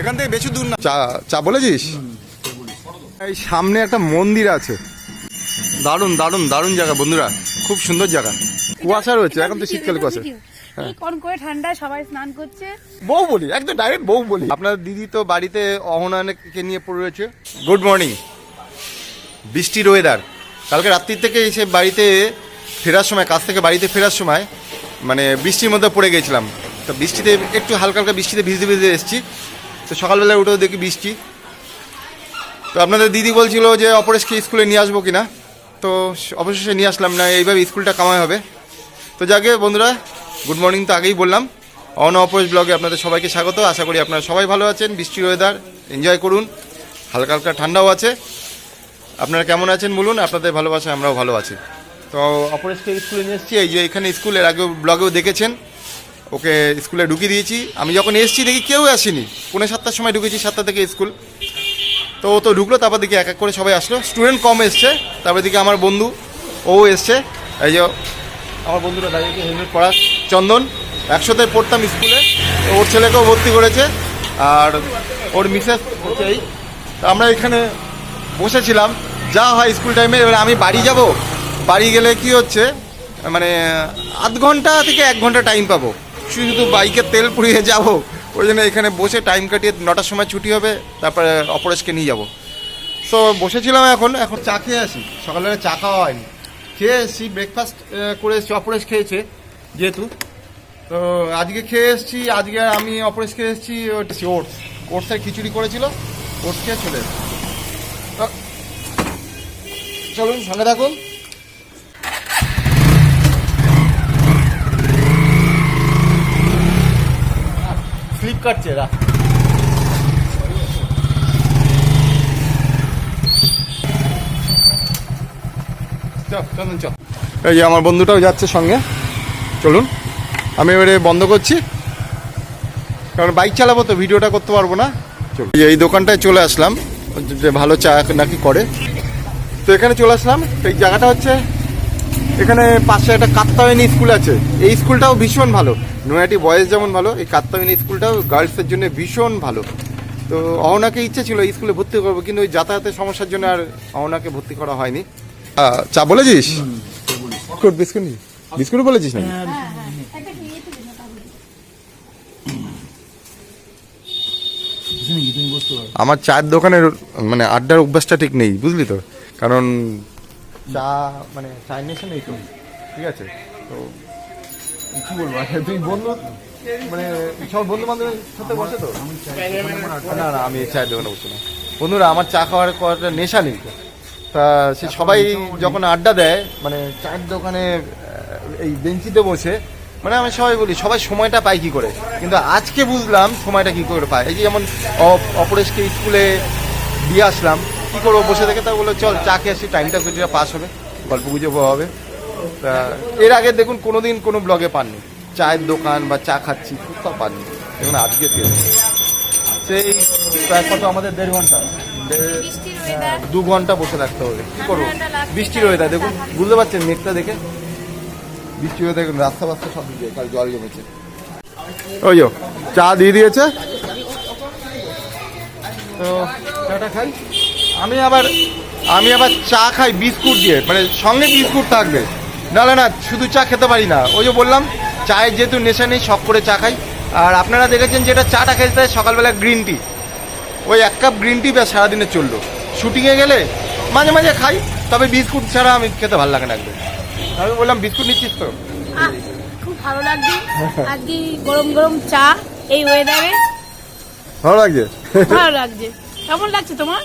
এখান থেকে বেশি দূর না। চা চা বলেছিস? এই সামনে একটা মন্দির আছে। দারুণ দারুণ দারুণ জায়গা বন্ধুরা। খুব সুন্দর জায়গা। কুয়াশা রয়েছে এখন তো শীতকালে কুয়াশা। এই কন করে ঠান্ডায় সবাই স্নান করছে। বউ বলি একদম ডাইরেক্ট বউ বলি। আপনার দিদি তো বাড়িতে অহনাকে নিয়ে পড়ে রয়েছে। গুড মর্নিং বৃষ্টির ওয়েদার কালকে রাত্রির থেকে এসে বাড়িতে ফেরার সময় কাজ থেকে বাড়িতে ফেরার সময় মানে বৃষ্টির মধ্যে পড়ে গেছিলাম। তো বৃষ্টিতে একটু হালকা হালকা বৃষ্টিতে ভিজতে ভিজতে এসেছি। তো সকালবেলায় উঠেও দেখি বৃষ্টি। তো আপনাদের দিদি বলছিল যে, অপরেশকে স্কুলে নিয়ে আসব কিনা? তো অবশেষে নিয়ে আসলাম না, এইভাবে স্কুলটা কামাই হবে। তো যাকে বন্ধুরা গুড মর্নিং তো আগেই বললাম। অন অপরেশ ব্লগে আপনাদের সবাইকে স্বাগত। আশা করি আপনারা সবাই ভালো আছেন, বৃষ্টির ওয়েদার এনজয় করুন। হালকা হালকা ঠান্ডাও আছে। আপনারা কেমন আছেন বলুন, আপনাদের ভালোবাসা আমরাও ভালো আছি। তো অপরেশকে স্কুলে নিয়ে এসেছি, এই যে এখানে স্কুলের আগেও ব্লগেও দেখেছেন। ওকে স্কুলে ঢুকিয়ে দিয়েছি। আমি যখন এসেছি দেখি কেউ আসেনি। পৌনে সাতটার সময় ঢুকেছি, সাতটা থেকে স্কুল। তো ও তো ঢুকলো, তারপর দেখি এক এক করে সবাই আসলো। স্টুডেন্ট কম এসছে, তারপর দেখি আমার বন্ধু, ও এসছে। এই যে আমার বন্ধুরা দাঁড়িয়েছে হেলমেট পরা। চন্দন, একসাথে পড়তাম স্কুলে। ওর ছেলেকেও ভর্তি করেছে। আর ওর মিসেস হচ্ছে এই। আমরা এখানে বসেছিলাম। যা হয় স্কুল টাইমে, এবার আমি বাড়ি যাব। বাড়ি গেলে কি হচ্ছে মানে আধ ঘণ্টা থেকে এক ঘণ্টা টাইম পাবো। শুধু শুধু বাইকের তেল পুড়িয়ে যাব, ওই জন্য এখানে বসে টাইম কাটিয়ে নটার সময় ছুটি হবে, তারপরে অপরেশকে নিয়ে যাব। তো বসেছিলাম এখন এখন চা খেয়ে আসি। সকালবেলা চা খাওয়া হয়নি। খেয়ে এসেছি ব্রেকফাস্ট করে এসেছি, অপরেশ খেয়েছে, যেহেতু। তো, আজকে খেয়ে এসেছি, আজকে আমি অপরেশ খেয়ে এসেছি ওটস। ওটসের খিচুড়ি করেছিল, ওটস খেয়ে চলে চলুন, সঙ্গে থাকুন। কাটছে চলুন এই যে আমার বন্ধুটাও যাচ্ছে সঙ্গে। চলুন, আমি এবারে বন্ধ করছি। কারণ বাইক চালাবো তো, ভিডিওটা করতে পারব না। চলুন এই দোকানটায় চলে আসলাম। যে ভালো চা নাকি করে। তো এখানে চলে আসলাম। এই জায়গাটা হচ্ছে, এখানে পাশে একটা কাত্তায়নী স্কুল আছে। এই স্কুলটাও ভীষণ ভালো। নয়াটি বয়েজ যেমন ভালো এই কাত্তায়নী স্কুলটাও গার্লসের জন্য ভীষণ ভালো। তো অহনাকে ইচ্ছে ছিল এই স্কুলে ভর্তি করব কিন্তু ওই যাতায়াতের সমস্যার জন্য আর অহনাকে ভর্তি করা হয়নি। চা বলেছিস? বিস্কুট বিস্কুট বিস্কুট বলেছিস নাকি? আমার চায়ের দোকানের মানে আড্ডার অভ্যাসটা ঠিক নেই বুঝলি তো? কারণ চা মানে চায়ের নেশা নেই তো? ঠিক আছে তো কি বলব? বন্ধু? মানে সব বন্ধু বান্ধবের সাথে বসে তো? না না, আমি চায়ের দোকানে বসে না। বন্ধুরা, আমার চা খাওয়ার করাটা নেশা নেই। তা সে সবাই যখন আড্ডা দেয় মানে চায়ের দোকানে এই বেঞ্চিতে বসে মানে আমি সবাই বলি, সবাই সময়টা পায় কি করে? কিন্তু আজকে বুঝলাম সময়টা কি করে পায়। এই যে যেমন অপ- অপরেশকে স্কুলে দিয়ে আসলাম, কি করব বসে থেকে, তা বলল, চল চা খেয়ে আসি টাইমটা কিছুটা পাস হবে, গল্প গুজব হবে। এর আগে দেখুন কোনোদিন কোনো ব্লগে পাননি। চায়ের দোকান বা চা খাচ্ছি কোথাও পাননি। দেখুন আজকে সেই প্রায় কত আমাদের দেড় ঘণ্টা। হ্যাঁ, দু ঘণ্টা বসে থাকতে হবে। কি করব। বৃষ্টির ওয়েদার দেখুন বুঝতে পারছেন মেঘটা দেখে? বৃষ্টি হয়ে দেখুন রাস্তা বাস্তা সব দিয়ে কাল জল জমেছে। ওই চা দিয়ে দিয়েছে। তো চাটা খাই। আমি আবার আমি আবার চা খাই বিস্কুট দিয়ে মানে সঙ্গে বিস্কুট থাকবে। নাহলে না না শুধু চা খেতে পারি না। ওই যে বললাম চায়ের যেহেতু নেশা নেই শখ করে চা খাই। আর আপনারা দেখেছেন যেটা চাটা খেতে হয় সকালবেলা গ্রিন টি। ওই এক কাপ গ্রিন টি ব্যাস সারাদিনে চলল। শুটিংয়ে গেলে মাঝে মাঝে খাই তবে বিস্কুট ছাড়া আমি খেতে ভালো লাগে না একদম। আমি বললাম বিস্কুট নিচ্ছিস তো? খুব ভালো লাগছে। আজকে গরম গরম চা এই ওয়েদারে ভালো লাগছে? ভালো লাগছে। কেমন লাগছে তোমার?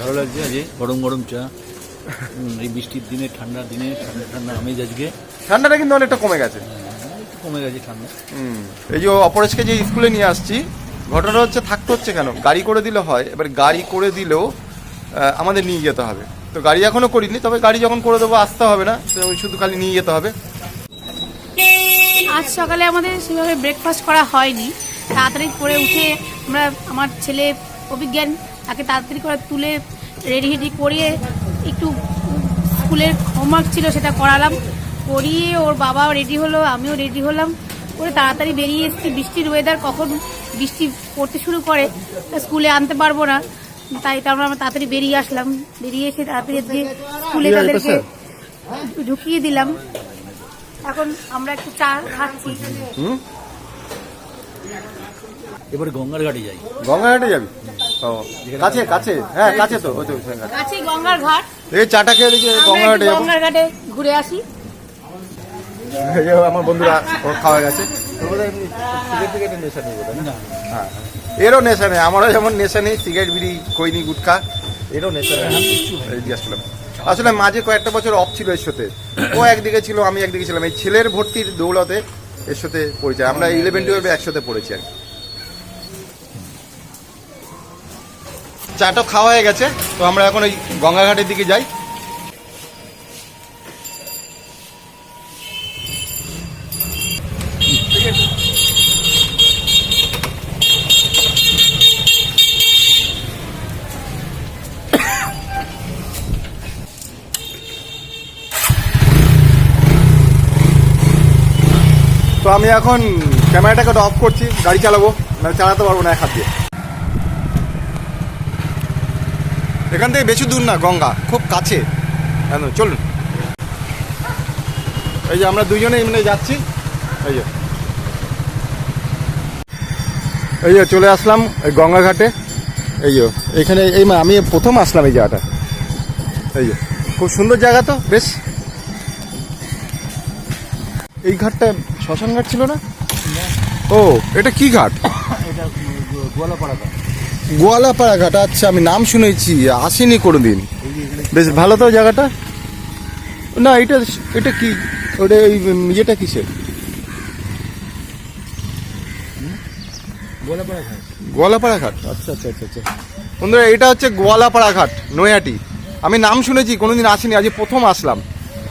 ভালো লাগছে আজকে গরম গরম চা। এই বৃষ্টির দিনে ঠান্ডার দিনে ঠান্ডা ঠান্ডা আমেজ আজকে। ঠান্ডাটা কিন্তু অনেকটা কমে গেছে। হ্যাঁ, কমে গেছে ঠান্ডা। হুম। এই যে অপরেশকে যে স্কুলে নিয়ে আসছি ঘটনা হচ্ছে থাকতে হচ্ছে কেন? গাড়ি করে দিলে হয় এবার গাড়ি করে দিলেও আমাদের নিয়ে যেতে হবে। তো গাড়ি এখনও করিনি তবে গাড়ি যখন করে দেবো আসতে হবে না ওই শুধু খালি নিয়ে যেতে হবে। আজ সকালে আমাদের সেভাবে ব্রেকফাস্ট করা হয়নি। তাড়াতাড়ি করে উঠে আমরা আমার ছেলে অভিজ্ঞান তাকে তাড়াতাড়ি করে তুলে রেডি হেডি করিয়ে একটু স্কুলের হোমওয়ার্ক ছিল সেটা করালাম। করিয়ে ওর বাবাও রেডি হলো আমিও রেডি হলাম। করে তাড়াতাড়ি বেরিয়ে এসেছি। বৃষ্টির ওয়েদার কখন বৃষ্টি পড়তে শুরু করে তা স্কুলে আনতে পারব না। তাই তারপর আমরা তাড়াতাড়ি বেরিয়ে আসলাম। বেরিয়ে এসে তাড়াতাড়ি স্কুলে তাদেরকে ঢুকিয়ে দিলাম। এখন আমরা একটু চা খাচ্ছি। হুম? এবারে গঙ্গার ঘাটে যাই। গঙ্গাঘাটে যাবি? কাছে কাছে। হ্যাঁ কাছে তো। ওই তো ওখানে কাছে। গঙ্গার ঘাট। এই চাটা খেয়ে দেখি গঙ্গাঘাটে যাব। গঙ্গার ঘুরে আসি। আমার বন্ধুরা খাওয়া গেছে। হ্যাঁ এরও নেশা নেই। আমারও যেমন নেশা নেই সিগারেট বিড়ি খৈনি গুটখা এরও নেশা নেই। এই জিজ্ঞাসা করলাম। আসলে মাঝে কয়েকটা বছর অফ ছিল এর সাথে। ও একদিকে ছিল আমি একদিকে ছিলাম। এই ছেলের ভর্তির দৌলতে এর সাথে পরিচয়। আমরা ইলেভেন টুয়েলভে একসাথে পড়েছি আর কি। চাটা খাওয়া হয়ে গেছে, তো আমরা এখন ওই গঙ্গাঘাটের দিকে যাই। তো আমি এখন ক্যামেরাটাকে অফ করছি, গাড়ি চালাবো মানে চালাতে পারব না এক হাত দিয়ে। এখান থেকে বেশি দূর না গঙ্গা খুব কাছে। একদম চলুন। এই যে আমরা দুজনে এমনি যাচ্ছি। এই যে। এই যে চলে আসলাম এই গঙ্গা ঘাটে এই যে এখানে এই মা- আমি প্রথম আসলাম এই জায়গাটা। এই যে খুব সুন্দর জায়গা তো বেশ। এই ঘাটটা শ্মশান ঘাট ছিল না। ও এটা কি ঘাট? এটা গোয়ালাপাড়া ঘাট। গোয়ালাপাড়া ঘাট আচ্ছা আমি নাম শুনেছি আসিনি কোনোদিন। এই যে বেশ ভালো তো জায়গাটা? না এটা এটা কি ওটা এই ইয়েটা কিসের? গোয়ালাপাড়া ঘাট। গোয়ালাপাড়া ঘাট। আচ্ছা আচ্ছা আচ্ছা আচ্ছা। বন্ধুরা এটা হচ্ছে গোয়ালাপাড়া ঘাট নয়াটি আমি নাম শুনেছি কোনোদিন আসিনি আজ প্রথম আসলাম।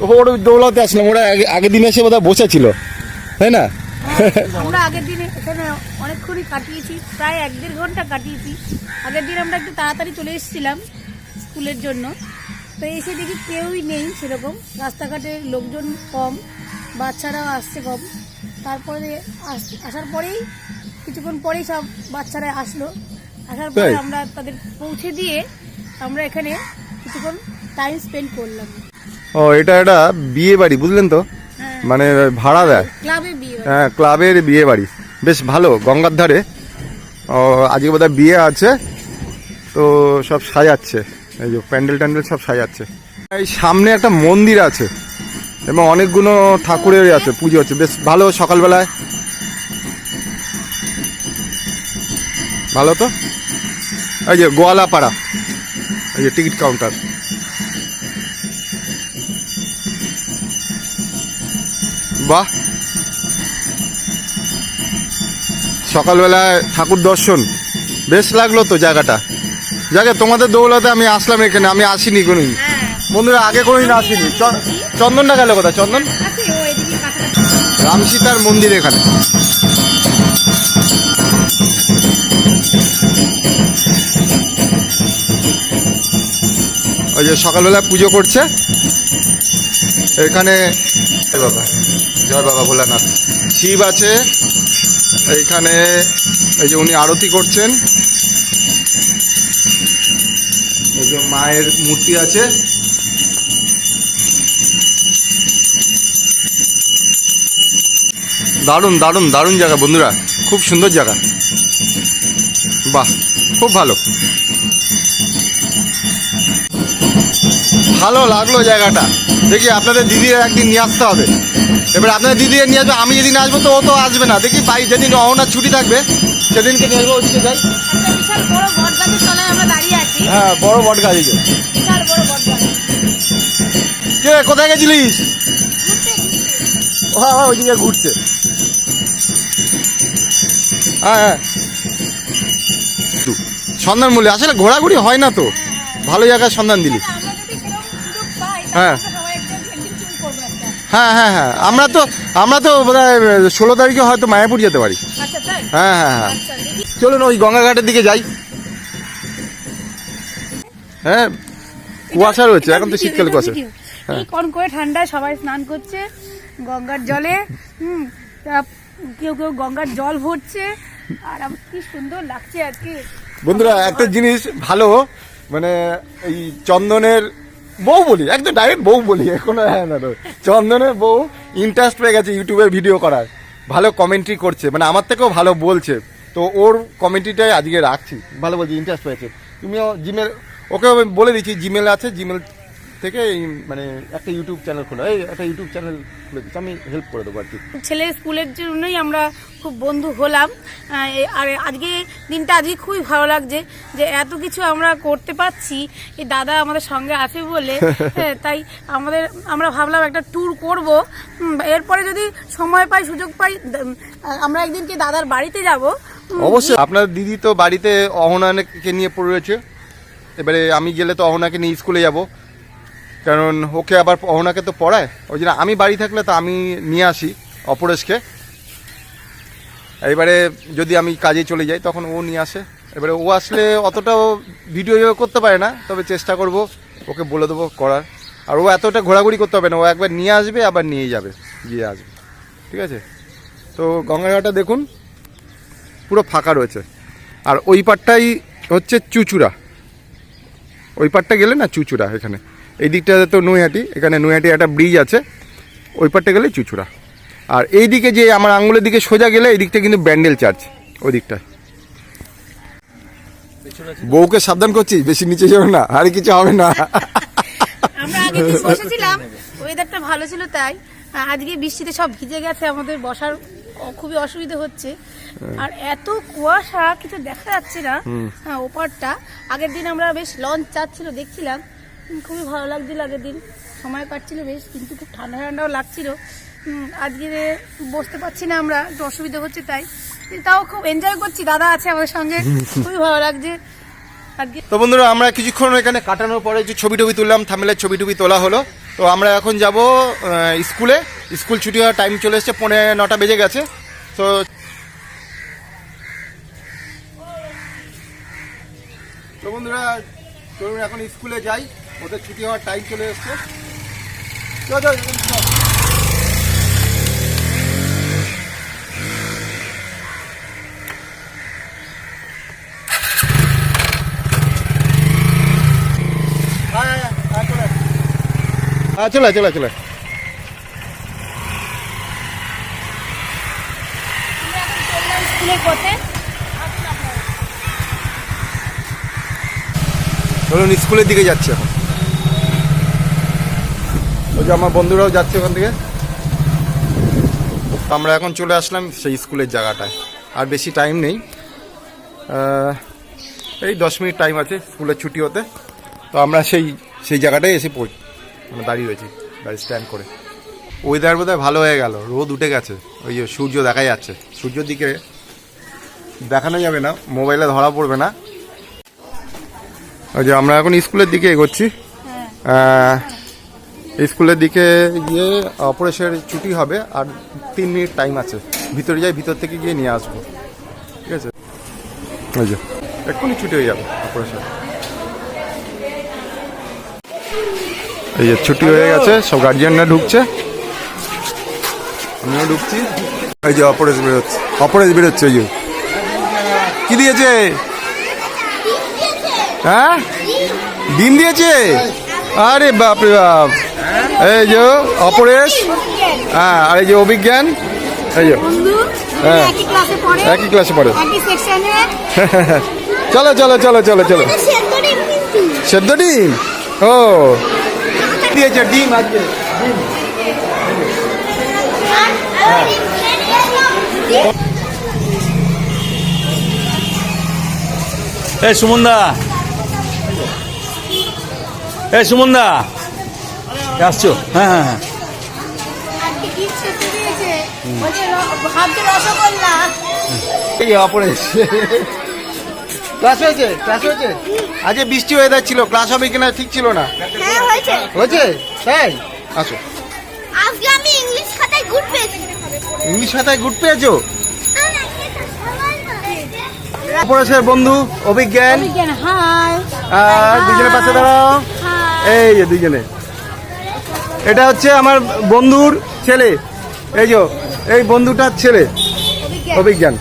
ওর ওই দৌলতে আসলাম ওরা আগে- আগের দিন এসে বোধহয় বসেছিল তাই না? আমরা আগের দিনে এখানে অনেকক্ষণই কাটিয়েছি প্রায় এক দেড় ঘণ্টা কাটিয়েছি। আগের দিন আমরা একটু তাড়াতাড়ি চলে এসেছিলাম স্কুলের জন্য। তো এসে দেখি কেউই নেই সেরকম। রাস্তাঘাটে লোকজন কম বাচ্চারাও আসছে কম। তারপরে আস- আসার পরেই কিছুক্ষণ পরেই সব বাচ্চারা আসলো। আসার পরে আমরা তাদের পৌঁছে দিয়ে আমরা এখানে কিছুক্ষণ টাইম স্পেন্ড করলাম। ও এটা একটা বিয়ে বাড়ি বুঝলেন তো? মানে ভাড়া দেয়। হ্যাঁ ক্লাবের বিয়ে বাড়ি। বেশ ভালো গঙ্গার ধারে। ও আজকে বোধহয় বিয়ে আছে। তো সব সাজাচ্ছে। এই যে প্যান্ডেল ট্যান্ডেল সব সাজাচ্ছে। এই সামনে একটা মন্দির আছে এবং অনেকগুলো ঠাকুরের আছে পুজো হচ্ছে বেশ ভালো সকালবেলায়। ভালো তো? এই যে গোয়ালাপাড়া। এই যে টিকিট কাউন্টার। বাহ। সকালবেলায় ঠাকুর দর্শন। বেশ লাগল তো জায়গাটা। জায়গা তোমাদের দৌলতে আমি আসলাম এখানে আমি আসিনি কোনোদিন। হ্যাঁ। বন্ধুরা আগে কোনোদিন আসিনি। চন্দনটা গেল কোথায়? চন্দন? রাম রামসীতার মন্দির এখানে। ওই যে সকালবেলা পুজো করছে। এখানে বাবা। জয় বাবা ভোলানাথ। শিব আছে, এইখানে এই যে উনি আরতি করছেন। এই যে মায়ের মূর্তি আছে। দারুণ দারুণ দারুণ জায়গা বন্ধুরা, খুব সুন্দর জায়গা। বাহ, খুব ভালো। ভালো লাগল জায়গাটা। দেখি আপনাদের দিদি একদিন নিয়ে আসতে হবে। এবার আপনাদের দিদি নিয়ে আসবে আমি যেদিন আসব তো ও তো আসবে না। দেখি ভাই যেদিন অহনার ছুটি থাকবে সেদিনকে নিয়ে আসব ওদিকে যাই। হ্যাঁ বড় বট গাছ কে কোথায় গেছিলিস? হ্যাঁ হ্যাঁ ওইদিকে ঘুরছে। হ্যাঁ হ্যাঁ। সন্ধান মূল্যে আসলে ঘোরাঘুরি হয় না তো। ভালো জায়গায় সন্ধান দিলি। হ্যাঁ। হ্যাঁ হ্যাঁ হ্যাঁ। আমরা তো আমরা তো ষোলো তারিখে হয়তো মায়াপুর যেতে পারি। আচ্ছা হ্যাঁ হ্যাঁ হ্যাঁ। আচ্ছা চলুন ওই গঙ্গাঘাটের দিকে যাই। হ্যাঁ কুয়াশা রয়েছে এখন তো শীতকালে কুয়াশা। হ্যাঁ। কন করে ঠান্ডায় সবাই স্নান করছে গঙ্গার জলে হুম কেউ কেউ গঙ্গার জল ভরছে আর আমার কি সুন্দর লাগছে আজকে। বন্ধুরা একটা জিনিস ভালো মানে এই চন্দনের বউ বলি, একদম ডাইরেক্ট বউ বলি, এখনও হ্যাঁ না। চন্দনের বউ ইন্টারেস্ট পেয়ে গেছে ইউটিউবে ভিডিও করার, ভালো কমেন্ট্রি করছে মানে আমার থেকেও ভালো বলছে তো ওর কমেন্ট্রিটাই আজকে রাখছি, ভালো বলছি ইন্টারেস্ট পেয়েছে তুমিও জিমেল ওকে বলে দিচ্ছি জিমেল আছে জিমেল থেকে মানে একটা ইউটিউব চ্যানেল খোলো। এই একটা ইউটিউব চ্যানেল খুলে দিচ্ছি। আমি হেল্প করে দেবো আর কি। ছেলের স্কুলের জন্যই আমরা খুব বন্ধু হলাম। আর আজকে দিনটা আজকে খুবই ভালো লাগছে যে এত কিছু আমরা করতে পারছি। এই দাদা আমাদের সঙ্গে আছে বলে হ্যাঁ, তাই আমাদের আমরা ভাবলাম একটা ট্যুর করব। এরপরে যদি সময় পাই সুযোগ পাই আমরা একদিনকে দাদার বাড়িতে যাব? অবশ্যই। আপনার দিদি তো বাড়িতে অহনাকে নিয়ে পড়ে রয়েছে। এবারে আমি গেলে তো অহনাকে নিয়ে স্কুলে যাব। কারণ ওকে আবার ওনাকে তো পড়ায়। ওই জন্য আমি বাড়ি থাকলে তো আমি নিয়ে আসি অপরেশকে। এবারে যদি আমি কাজে চলে যাই, তখন ও নিয়ে আসে। এবারে ও আসলে অতটাও ভিডিও করতে পারে না, তবে চেষ্টা করব ওকে বলে দেবো করার। আর ও এতটা ঘোরাঘুরি করতে হবে না, ও একবার নিয়ে আসবে, আবার নিয়ে যাবে, গিয়ে আসবে। ঠিক আছে? তো গঙ্গাঘাটা দেখুন, পুরো ফাঁকা রয়েছে। আর ওই পারটাই হচ্ছে চুচুড়া। ওই পারটা গেলে না চুচুড়া এখানে? এই দিকটাতে তো নৈহাটি এখানে নৈহাটি একটা ব্রিজ আছে ওই পারটা গেলে চুচুড়া। আর এই দিকে যে আমার আঙুলের দিকে সোজা গেলে এই দিকটা কিন্তু ব্যান্ডেল চার্চ ওই দিকটা বউকে সাবধান করছিস বেশি নিচে যাবে না আর কিছু হবে না। আমরা আগে বসেছিলাম ওয়েদারটা ভালো ছিল তাই। আজকে বৃষ্টিতে সব ভিজে গেছে আমাদের বসার খুবই অসুবিধা হচ্ছে। আর এত কুয়াশা কিছু দেখা যাচ্ছে না হ্যাঁ ওপারটা। আগের দিন আমরা বেশ লঞ্চ চাচ্ছিল দেখছিলাম। খুবই ভালো লাগছিল আগের দিন। সময় কাটছিল বেশ কিন্তু খুব ঠান্ডা ঠান্ডাও লাগছিল। আজকে বসতে পারছি না আমরা একটু অসুবিধা হচ্ছে তাই। তাও খুব এনজয় করছি দাদা আছে আমাদের সঙ্গে। খুবই ভালো লাগছে। তো বন্ধুরা আমরা কিছুক্ষণ এখানে কাটানোর পরে যে ছবি টবি তুললাম থামেলের ছবি টবি তোলা হলো। তো আমরা এখন যাব স্কুলে। স্কুল ছুটি হওয়ার টাইম চলে এসছে পৌনে নটা বেজে গেছে। তো তো বন্ধুরা চলুন এখন স্কুলে যাই। ওদের ছুটি হওয়ার টাইম চলে এসছে। চল, চল, চল। আয়, আয়, আয়, চলে হ্যাঁ চলে চলে ধরুন স্কুলের দিকে যাচ্ছি এখন। ওই যে আমার বন্ধুরাও যাচ্ছে ওখান থেকে। তো আমরা এখন চলে আসলাম সেই স্কুলের জায়গাটায়। আর বেশি টাইম নেই। এই দশ মিনিট টাইম আছে স্কুলের ছুটি হতে। তো আমরা সেই সেই জায়গাটায় এসে পড়ি মানে দাঁড়িয়ে রয়েছি গাড়ি স্ট্যান্ড করে। ওয়েদার বোধহয় ভালো হয়ে গেল রোদ উঠে গেছে। ওই যে সূর্য দেখা যাচ্ছে। সূর্যের দিকে দেখানো যাবে না মোবাইলে ধরা পড়বে না। ওই যে আমরা এখন স্কুলের দিকে এগোচ্ছি। আহ, স্কুলের দিকে গিয়ে অপারেশনের ছুটি হবে আর তিন মিনিট টাইম আছে। ভিতরে যাই ভিতর থেকে গিয়ে নিয়ে আসব। ঠিক আছে? ওই যে এক্ষুনি ছুটি হয়ে যাবে অপারেশন এই যে ছুটি হয়ে গেছে সব গার্জিয়ানরা ঢুকছে। আমিও ঢুকছি। এই যে অপরেশ বেরোচ্ছে। অপরেশ বেরোচ্ছে ওই যে। কি দিয়েছে? হ্যাঁ? ডিম। দিয়েছে? আরে বাপ রে বাপ। এই যে অপরেশ হ্যাঁ আর এই যে অভিজ্ঞান এই যে। হ্যাঁ। একই ক্লাসে পড়ে। একই ক্লাসে পড়ে। একই সেকশনে চলো চলো চলো চলো চলো। সেদ্ধ ডিম? ও। দিয়েছে ডিম আজকে। এই সুমনদা। এই সুমনদা। আসছো? হ্যাঁ হ্যাঁ হ্যাঁ। এই ক্লাস হয়েছে? ক্লাস হয়েছে? আজকে বৃষ্টি ওয়েদার ছিল ক্লাস হবে কিনা ঠিক ছিল না। হ্যাঁ হয়েছে। তাই? আসো। আজকে আমি ইংলিশ খাতায় গুড পেয়েছি। ইংলিশ খাতায় গুড পেয়েছ? অপরেশের বন্ধু অভিজ্ঞান। হাই আর দুজনের পাশে দাঁড়াও। এই যে দুজনে। এটা হচ্ছে আমার বন্ধুর ছেলে। এই যে এই বন্ধুটার ছেলে। অভিজ্ঞান।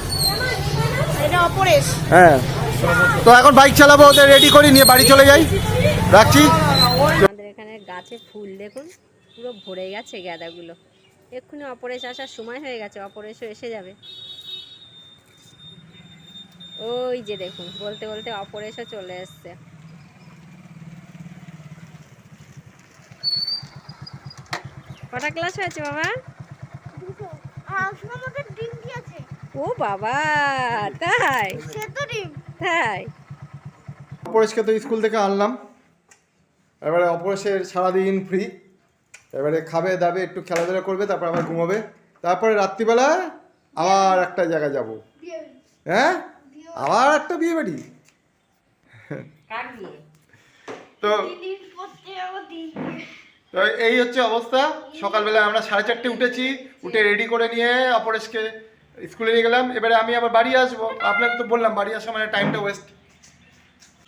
হ্যাঁ। তো এখন বাইক চালাবো ওদের রেডি করি নিয়ে বাড়ি চলে যাই। রাখছি। আমাদের এখানে গাছে ফুল দেখুন পুরো ভরে গেছে গাঁদাগুলো। এক্ষুনি অপরেশ আসার সময় হয়ে গেছে অপরেশও এসে যাবে। ওই যে দেখুন বলতে বলতে অপরেশও চলে এসছে। কটা ক্লাস হয়েছে বাবা? ও বাবা তাই? তো তাই? অপরেশকে তো স্কুল থেকে আনলাম। এবারে অপরেশের সারাদিন ফ্রি এবারে খাবে দাবে একটু খেলাধুলা করবে তারপর আবার ঘুমাবে। তারপরে রাত্রিবেলা আবার একটা জায়গায় যাব। হ্যাঁ? আবার একটা বিয়ে বাড়ি। তো এই হচ্ছে অবস্থা। সকালবেলা আমরা সাড়ে চারটে উঠেছি, উঠে রেডি করে নিয়ে অপরেশকে স্কুলে নিয়ে গেলাম। এবারে আমি আবার বাড়ি আসব। আপনাকে তো বললাম, বাড়ি আসা মানে টাইমটা ওয়েস্ট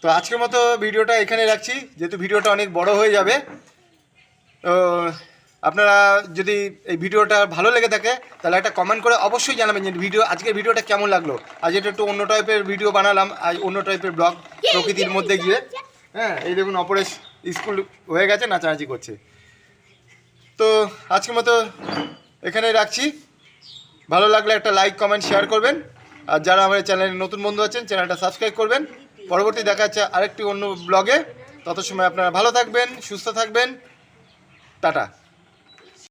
তো আজকের মতো ভিডিওটা এখানে রাখছি। যেহেতু ভিডিওটা অনেক বড় হয়ে যাবে, তো আপনারা যদি এই ভিডিওটা ভালো লেগে থাকে, তাহলে একটা কমেন্ট করে অবশ্যই জানাবেন যে ভিডিও, আজকের ভিডিওটা কেমন লাগল। আজ এটা একটু অন্য টাইপের ভিডিও বানালাম, আজ অন্য টাইপের ব্লগ প্রকৃতির মধ্যে গিয়ে। হ্যাঁ এই দেখুন, অপরেশ স্কুল হয়ে গেছে, নাচানাচি করছে। তো আজকের মতো এখানেই রাখছি। ভালো লাগলে একটা লাইক কমেন্ট শেয়ার করবেন। আর যারা আমার চ্যানেলে নতুন বন্ধু আছেন চ্যানেলটা সাবস্ক্রাইব করবেন। পরবর্তী দেখা যাচ্ছে আরেকটি অন্য ব্লগে তত সময় আপনারা ভালো থাকবেন, সুস্থ থাকবেন। টাটা।